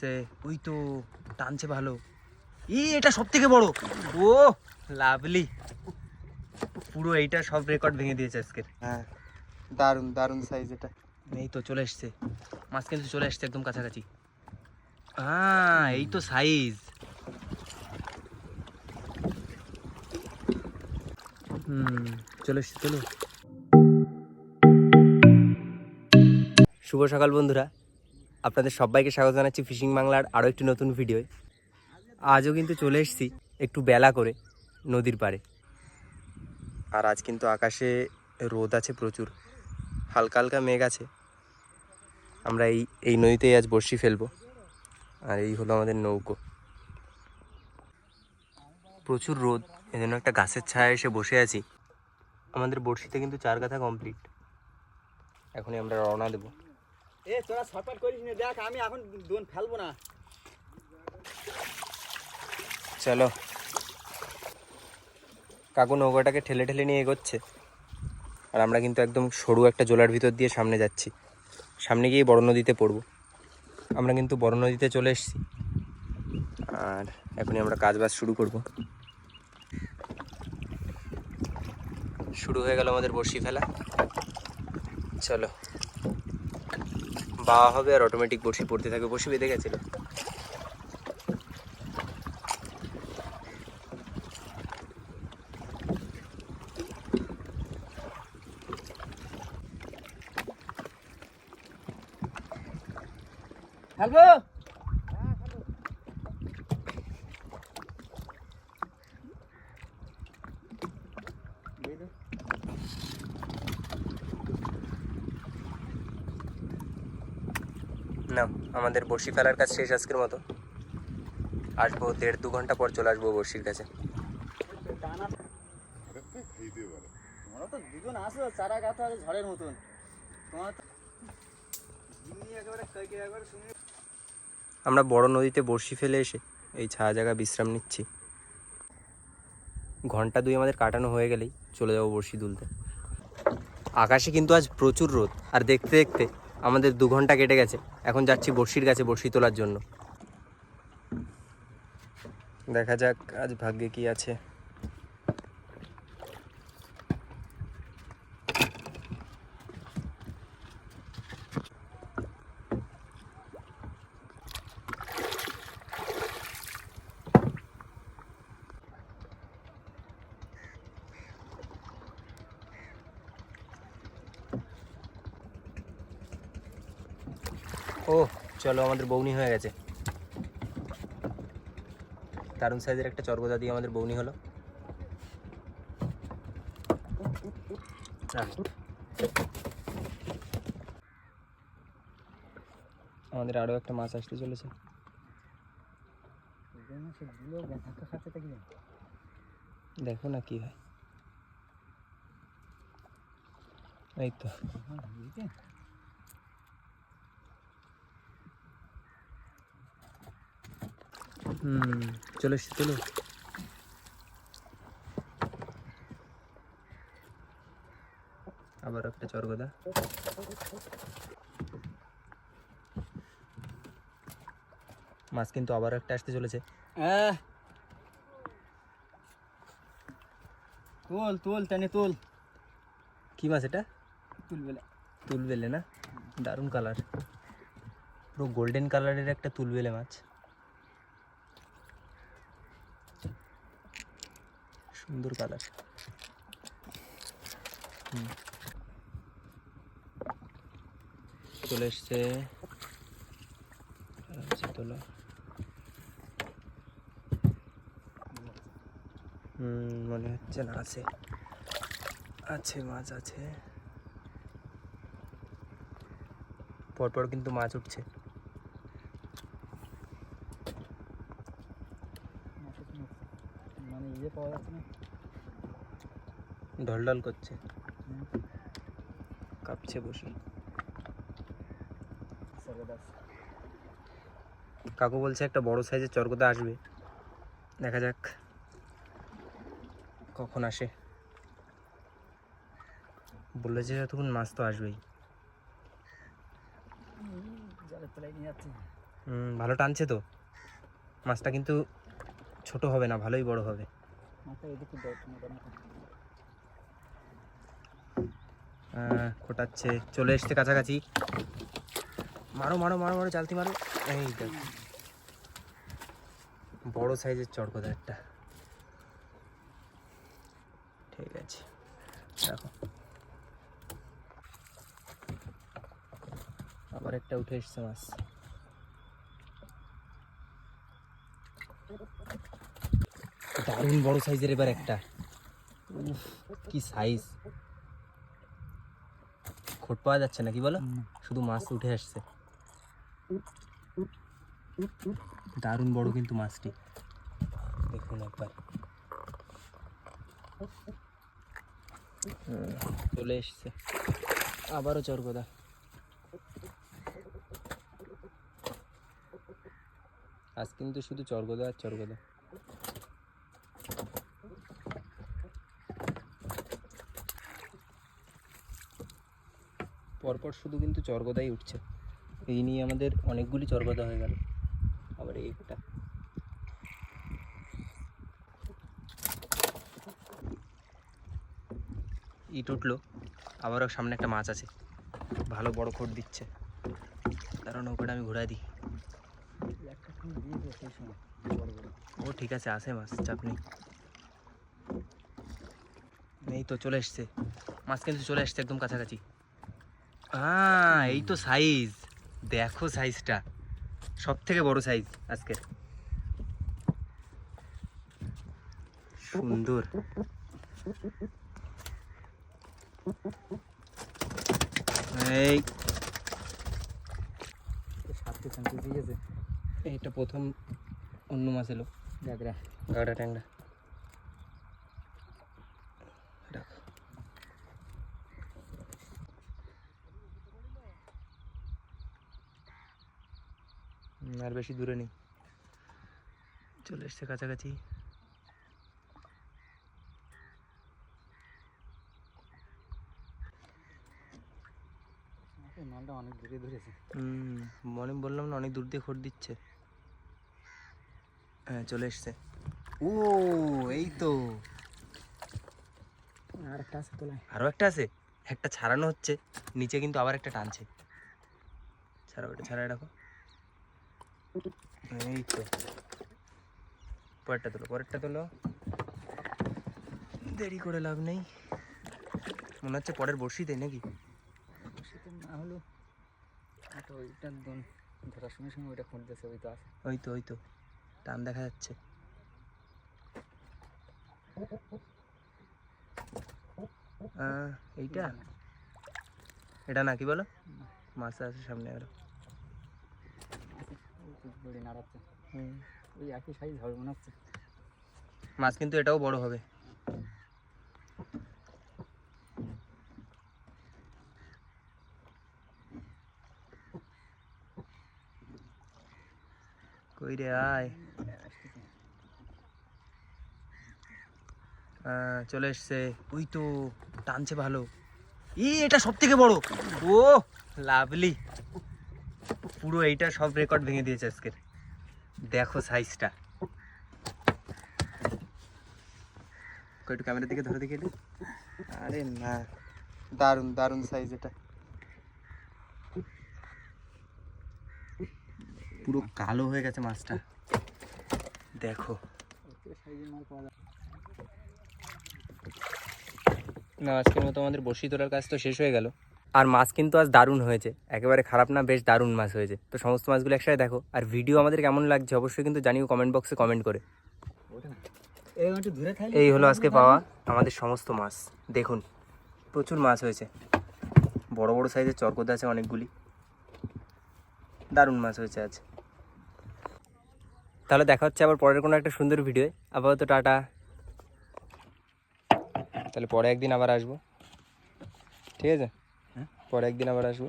সে- ওই তো টানছে ভালো। ই এটা সব থেকে বড়। ও লাভলি। পুরো এইটা সব রেকর্ড ভেঙে দিয়েছে আজকের। হ্যাঁ দারুণ দারুণ সাইজ এটা। এই তো চলে এসছে। মাছ কিন্তু চলে এসছে একদম কাছাকাছি। হ্যাঁ এই তো সাইজ হুম চলে এসছে চলো। শুভ সকাল বন্ধুরা। আপনাদের সবাইকে স্বাগত জানাচ্ছি ফিশিং বাংলার আরও একটি নতুন ভিডিওয়। আজও কিন্তু চলে এসেছি একটু বেলা করে নদীর পাড়ে। আর আজ কিন্তু আকাশে রোদ আছে প্রচুর, হালকা হালকা মেঘ আছে। আমরা এই এই নদীতেই আজ বড়শি ফেলব। আর এই হলো আমাদের নৌকো। প্রচুর রোদ, এজন্য একটা গাছের ছায়া এসে বসে আছি। আমাদের বড়শিতে কিন্তু চার গাথা কমপ্লিট এখনই আমরা রওনা দেবো। এ, তোরা শর্টকাট করিস না, দেখ, আমি এখন দোন ফেলব না। চলো। কাকু নৌকাটাকে ঠেলে ঠেলে নিয়ে এগোচ্ছে। আর আমরা কিন্তু একদম সরু একটা জোলার ভিতর দিয়ে সামনে যাচ্ছি। সামনে গিয়ে বড় নদীতে পড়ব। আমরা কিন্তু বড় নদীতে চলে এসেছি। আর এখনই আমরা কাজ বাজ শুরু করব। শুরু হয়ে গেল আমাদের বড়শি ফেলা। চলো। বাওয়া হবে আর অটোমেটিক বড়শি পড়তে থাকবে বড়শি বেঁধে গেছিল। ফেলব না আমাদের বড়শি ফেলার কাজ শেষ আজকের মতো। আসব দেড় দু ঘণ্টা পর চলে আসব বড়শির কাছে। তোমরা তো দুজন আসো চারা গাথা ঝড়ের মতন। তোমার তো জিম্মি একেবারে কাইকে একবারে শুনে আমরা বড় নদীতে বড়শি ফেলে এসে এই ছায়া জায়গা বিশ্রাম নিচ্ছি। ঘণ্টা দুই আমাদের কাটানো হয়ে গেলেই চলে যাব বড়শি তুলতে আকাশে কিন্তু আজ প্রচুর রোদ আর দেখতে দেখতে আমাদের দু ঘণ্টা কেটে গেছে। এখন যাচ্ছি বর্ষির কাছে বর্ষি তোলার জন্য। দেখা যাক আজ ভাগ্যে কি আছে। ও, চলো, আমাদের বৌনি হয়ে গেছে। দারুণ সাইজের একটা চর্গদা দিয়ে আমাদের বৌনি হলো। আমাদের আরও একটা মাছ আসতে চলেছে। দেখো না কি হয়। এই তো। হুম চলে এসছি চলো। আবার একটা চরগদা মাছ কিন্তু আবার একটা আসতে চলেছে। তোল তোল টানে তোল। কি মাছ এটা? তুল বেলা তুলবেলে না? দারুণ কালার পুরো গোল্ডেন কালারের একটা তুলবেলে মাছ। সুন্দর কালার চলে এসছে আচ্ছা মনে হচ্ছে না, আছে। আছে, মাছ আছে। পরপর কিন্তু মাছ উঠছে। মানে ইয়ে পাওয়া যাচ্ছে না। ঢলঢল করছে। কাঁপছে বসে। কাকু বলছে একটা বড় সাইজের চরকদা আসবে। দেখা যাক কখন আসে। বলল যে তখন মাছ তো আসবেই। হুম, ভালো টানছে তো। মাছটা কিন্তু ছোট হবে না ভালোই বড় হবে। ফোটাচ্ছে চলে এসছে কাছাকাছি। মারো মারো মারো মারো চালতি মারো। এই দেখো। বড় সাইজের চড়কদা একটা। ঠিক আছে। দেখো। আবার একটা উঠে এসছে মাছ। দারুণ বড় সাইজের এবার একটা। কি সাইজ খোট পাওয়া যাচ্ছে না কি বলো শুধু মাছ উঠে আসছে। দারুণ বড় কিন্তু মাছটি। দেখুন একবার। চলে এসছে। আবারও চরগদা। আজ কিন্তু শুধু চরগদা আর চরগদা। পরপর শুধু কিন্তু চরগদাই উঠছে। এই নিয়ে আমাদের অনেকগুলি চরগদা হয়ে গেল। আবার এই একটা। ইট উঠল। আবারও সামনে একটা মাছ আছে। ভালো বড় খোট দিচ্ছে। কারণ নৌকাটা আমি ঘুরাই দিই। ও, ঠিক আছে আসে মাছ, চাপ নেই। এই তো, চলে এসছে। মাছ কিন্তু চলে এসছে একদম কাছাকাছি। হ্যাঁ এই তো সাইজ দেখো সাইজটা সব থেকে বড় সাইজ আজকের। সুন্দর। এই। এইটা প্রথম অন্য মাছ এলো। গাগরা গাড়া ট্যাংরা। আর বেশি দূরে নেই। চলে এসছে কাছাকাছি। মালটা অনেক দূরে ধরেছে। হুম মনে বললাম না অনেক দূর দিয়ে খোট দিচ্ছে। হ্যাঁ চলে এসছে। ও এই তো। আর একটা আছে তোলায় আরও একটা আছে? একটা ছাড়ানো হচ্ছে নিচে কিন্তু আবার একটা টানছে। ছাড়া ওটা ছাড়া রাখো। এই তো পরেরটা তোলো পরেরটা তোলো। দেরি করে লাভ নেই। মনে হচ্ছে পরের বর্ষিতে নাকি? না হলো ওইটা ধরার সঙ্গে সঙ্গে ওইটা খুঁজতেছে ওই তো আছে। ওই তো ওই তো টান দেখা যাচ্ছে। এইটা? এটা না কি বলো মাছ আছে সামনে আরও। তো দড়ি নাড়াচ্ছে। ওই একই সাইজ হবে মনে হচ্ছে। মাছ কিন্তু এটাও বড় হবে। কই রে আয়। চলে এসছে। ওই তো টানছে ভালো। ই এটা সব থেকে বড়। ও লাভলি। পুরো এইটা সব রেকর্ড ভেঙে দিয়েছে আজকের দেখো সাইজটা একটু ক্যামেরার দিকে ধরে দেখে আরে না দারুণ দারুণ সাইজ এটা। পুরো কালো হয়ে গেছে মাছটা। দেখো। না, আজকের মতো আমাদের বসি তোলার কাজ তো শেষ হয়ে গেল। আর মাছ কিন্তু আজ দারুণ হয়েছে। একেবারে খারাপ না, বেশ দারুণ মাছ হয়েছে। তো সমস্ত মাছগুলো একসাথে দেখো। আর ভিডিও আমাদের কেমন লাগছে অবশ্যই কিন্তু জানিও কমেন্ট বক্সে কমেন্ট করে। এই হলো আজকে পাওয়া আমাদের সমস্ত মাছ। দেখুন, প্রচুর মাছ হয়েছে। বড় বড় সাইজের চরকদা আছে অনেকগুলি। দারুণ মাছ হয়েছে আজ। তাহলে দেখা হচ্ছে আবার পরের কোনো একটা সুন্দর ভিডিও আপাতত টাটা। তাহলে পরে একদিন আবার আসব। ঠিক আছে। পরে একদিন আবার আসব।